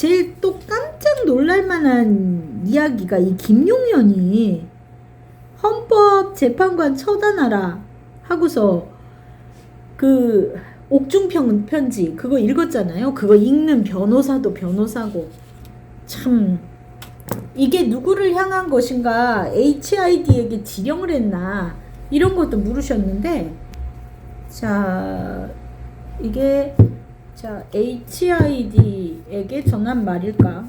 제일 또 깜짝 놀랄 만한 이야기가 이 김용현이 헌법 재판관 처단하라 하고서 그 옥중평 편지 그거 읽었잖아요. 그거 읽는 변호사도 변호사고 참 이게 누구를 향한 것인가 HID에게 지령을 했나 이런 것도 물으셨는데 자 이게 자 HID에게 전한 말일까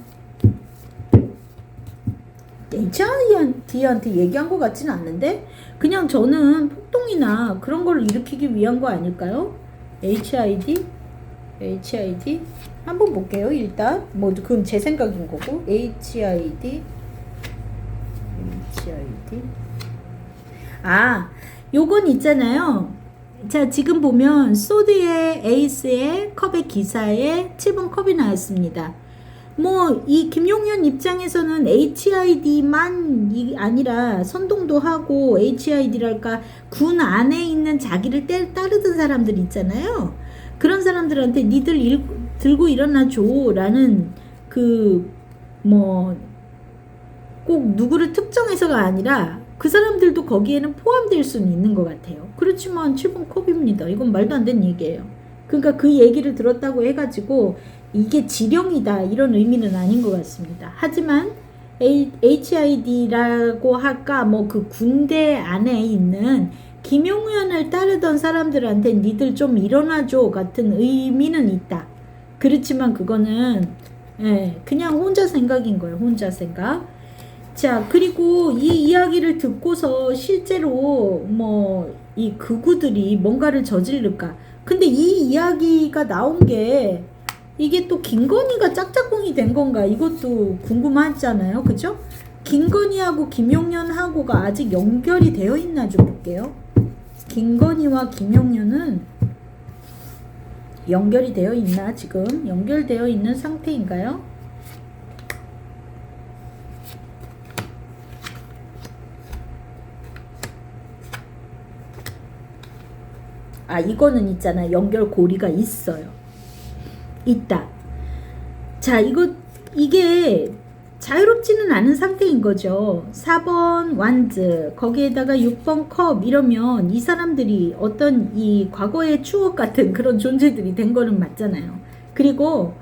HID한테 얘기한 것 같지는 않은데 그냥 저는 폭동이나 그런 걸 일으키기 위한 거 아닐까요? HID HID 한번 볼게요. 일단 뭐 그건 제 생각인 거고 HID HID 아 요건 있잖아요. 자 지금 보면 소드의 에이스의 컵의 기사에 7번 컵이 나왔습니다. 뭐 이 김용현 입장에서는 HID만 이 아니라 선동도 하고 HID랄까 군 안에 있는 자기를 떼, 따르던 사람들 있잖아요. 그런 사람들한테 니들 일, 들고 일어나 줘라는 그 뭐 꼭 누구를 특정해서가 아니라 그 사람들도 거기에는 포함될 수는 있는 것 같아요. 그렇지만 7번 컵입니다. 이건 말도 안 되는 얘기예요. 그러니까 그 얘기를 들었다고 해가지고 이게 지령이다 이런 의미는 아닌 것 같습니다. 하지만 HID라고 할까 뭐 그 군대 안에 있는 김용현을 따르던 사람들한테 니들 좀 일어나줘 같은 의미는 있다. 그렇지만 그거는 예, 그냥 혼자 생각인 거예요. 혼자 생각. 자, 그리고 이 이야기를 듣고서 실제로 뭐 이 극우들이 뭔가를 저지를까? 근데 이 이야기가 나온 게 이게 또 김건희가 짝짝꿍이 된 건가? 이것도 궁금하잖아요. 그죠? 김건희하고 김용현하고가 아직 연결이 되어 있나 좀 볼게요. 김건희와 김용현은 연결이 되어 있나 지금 연결되어 있는 상태인가요? 아 이거는 있잖아 연결 고리가 있어요. 있다. 자 이거 이게 자유롭지는 않은 상태인 거죠. 4번 완즈, 거기에다가 6번 컵 이러면 이 사람들이 어떤 이 과거의 추억 같은 그런 존재들이 된 거는 맞잖아요. 그리고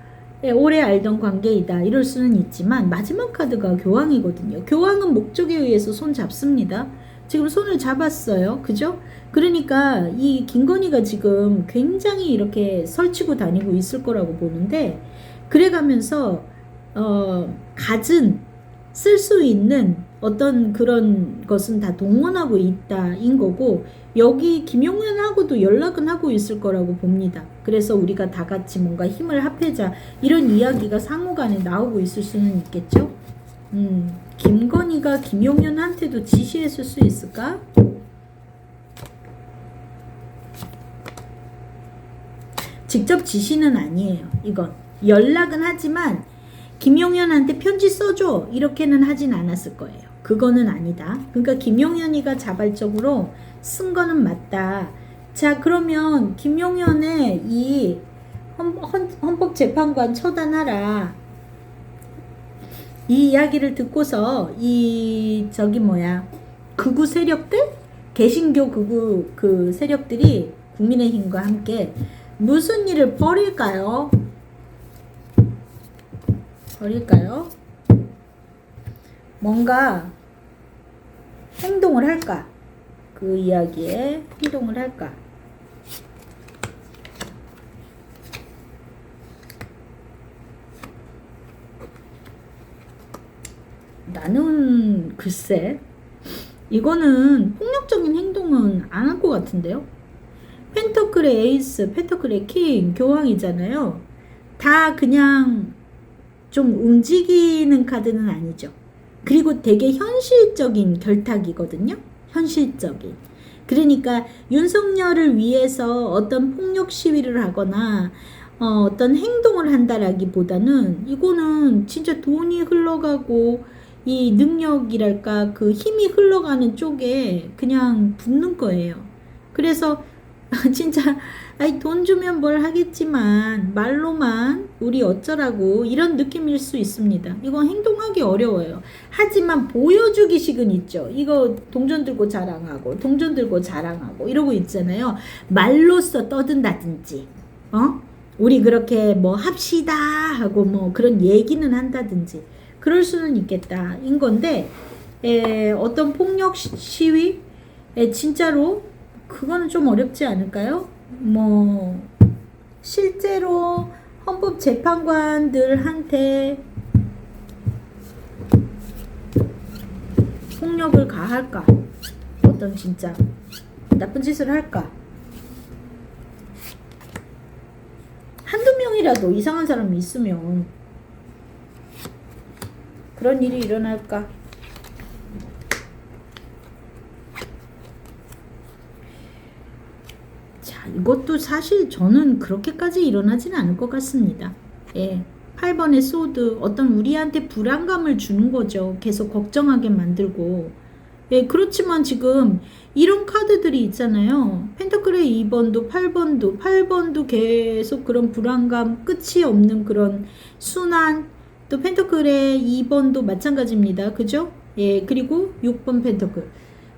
예, 오래 알던 관계이다 이럴 수는 있지만 마지막 카드가 교황이거든요. 교황은 목적에 의해서 손 잡습니다. 지금 손을 잡았어요. 그죠? 그러니까 이 김건희가 지금 굉장히 이렇게 설치고 다니고 있을 거라고 보는데 그래 가면서 어, 갖은 쓸수 있는 어떤 그런 것은 다 동원하고 있다인 거고 여기 김용현하고도 연락은 하고 있을 거라고 봅니다. 그래서 우리가 다 같이 뭔가 힘을 합해자 이런 이야기가 상호간에 나오고 있을 수는 있겠죠. 음, 김건희가 김용현한테도 지시했을 수 있을까? 직접 지시는 아니에요. 이건 연락은 하지만 김용현한테 편지 써줘 이렇게는 하진 않았을 거예요. 그거는 아니다. 그러니까 김용현이가 자발적으로 쓴 거는 맞다. 자 그러면 김용현의 이 헌, 헌, 헌법재판관 처단하라. 이 이야기를 듣고서 이 저기 뭐야 극우 세력들 개신교 극우 그 세력들이 국민의힘과 함께 무슨 일을 벌일까요? 버릴까요? 뭔가 행동을 할까? 그 이야기에 행동을 할까? 나는 글쎄 이거는 폭력적인 행동은 안 할 것 같은데요. 펜터클의 에이스, 펜터클의 킹, 교황이잖아요. 다 그냥 좀 움직이는 카드는 아니죠. 그리고 되게 현실적인 결탁이거든요. 현실적인. 그러니까 윤석열을 위해서 어떤 폭력 시위를 하거나 어, 어떤 행동을 한다라기보다는 이거는 진짜 돈이 흘러가고 이 능력이랄까 그 힘이 흘러가는 쪽에 그냥 붙는 거예요. 그래서 진짜 아이 돈 주면 뭘 하겠지만 말로만 우리 어쩌라고 이런 느낌일 수 있습니다. 이건 행동하기 어려워요. 하지만 보여주기식은 있죠. 이거 동전 들고 자랑하고 동전 들고 자랑하고 이러고 있잖아요. 말로써 떠든다든지 어? 우리 그렇게 뭐 합시다 하고 뭐 그런 얘기는 한다든지 그럴 수는 있겠다 인 건데 에, 어떤 폭력 시- 시위 에, 진짜로 그거는 좀 어렵지 않을까요? 뭐 실제로 헌법 재판관들한테 폭력을 가할까? 어떤 진짜 나쁜 짓을 할까? 한두 명이라도 이상한 사람이 있으면 그런 일이 일어날까? 자, 이것도 사실 저는 그렇게까지 일어나지는 않을 것 같습니다. 예. 8번의 소드, 어떤 우리한테 불안감을 주는 거죠. 계속 걱정하게 만들고. 예, 그렇지만 지금 이런 카드들이 있잖아요. 펜타클의 2번도 8번도 8번도 계속 그런 불안감 끝이 없는 그런 순환 또 펜타클의 2번도 마찬가지입니다. 그죠? 예, 그리고 6번 펜타클.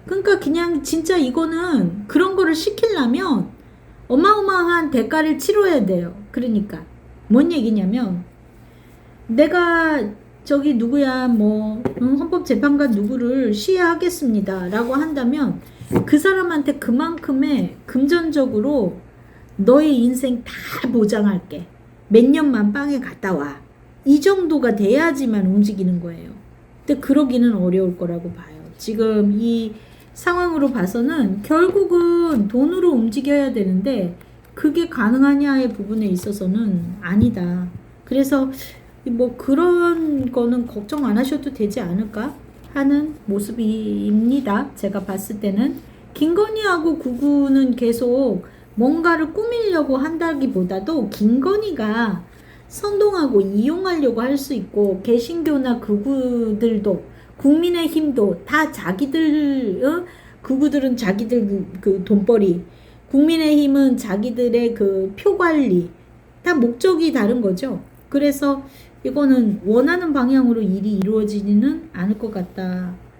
그러니까 그냥 진짜 이거는 그런 거를 시키려면 어마어마한 대가를 치러야 돼요. 그러니까 뭔 얘기냐면 내가 저기 누구야 뭐 음, 헌법재판관 누구를 시해하겠습니다라고 한다면 그 사람한테 그만큼의 금전적으로 너의 인생 다 보장할게. 몇 년만 빵에 갔다 와. 이 정도가 돼야지만 움직이는 거예요. 근데 그러기는 어려울 거라고 봐요. 지금 이 상황으로 봐서는 결국은 돈으로 움직여야 되는데 그게 가능하냐의 부분에 있어서는 아니다. 그래서 뭐 그런 거는 걱정 안 하셔도 되지 않을까 하는 모습입니다. 제가 봤을 때는 김건희하고 구구는 계속 뭔가를 꾸미려고 한다기보다도 김건희가 선동하고 이용하려고 할 수 있고 개신교나 극우들도 국민의 힘도 다 자기들 어? 극우들은 자기들 그, 그 돈벌이 국민의 힘은 자기들의 그 표 관리 다 목적이 다른 거죠. 그래서 이거는 원하는 방향으로 일이 이루어지지는 않을 것 같다